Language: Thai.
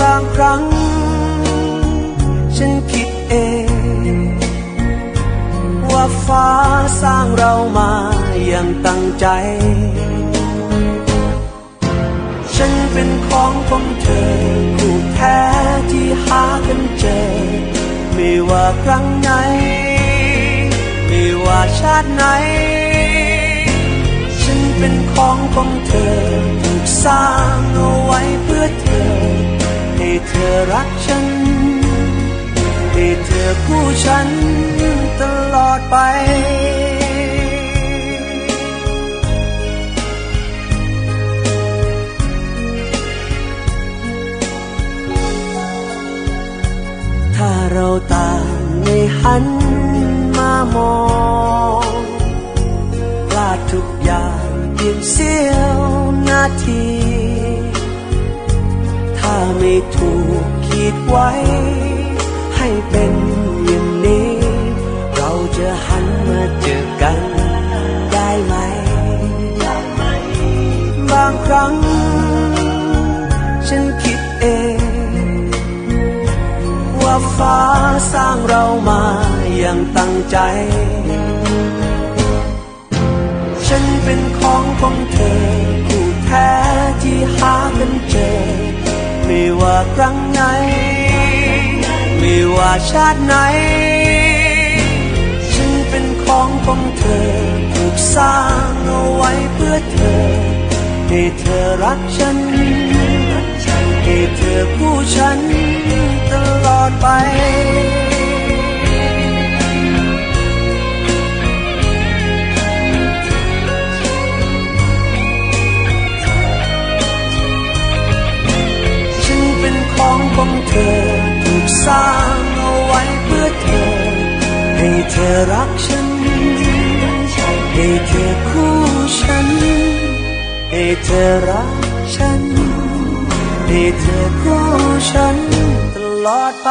บางครั้ง ฉันคิดเอง ว่าฟ้าสร้างเรามาอย่างตั้งใจ ฉันเป็นของของเธอคู่แท้ที่หากันเจอ ไม่ว่าครั้งไหน ไม่ว่าชาติไหน ฉันเป็นของของเธอถูกสร้าง ให้เธอรักฉัน ให้เธอคู่ฉันตลอดไป ถ้าเราต่างไม่หันมามองพลาดทุกอย่างเพียงเสี้ยวนาที ไว้ ให้เป็นอย่างนี้ เราจะหันมาเจอกัน ได้ไหม บางครั้ง ฉันคิดเอง ว่าฟ้าสร้างเรามาอย่างตั้งใจ ฉันเป็นของของเธอคู่แท้ที่หากันเจอไม่ว่าครั้งไหน ว่าชาติไหน ฉันเป็นของของเธอถูกสร้างเอาไว้เพื่อเธอ ให้เธอรักฉัน ให้เธอคู่ฉันตลอดไป รักฉัน ให้เธอคู่ฉัน ให้เธอรักฉัน ให้เธอคู่ฉันตลอดไป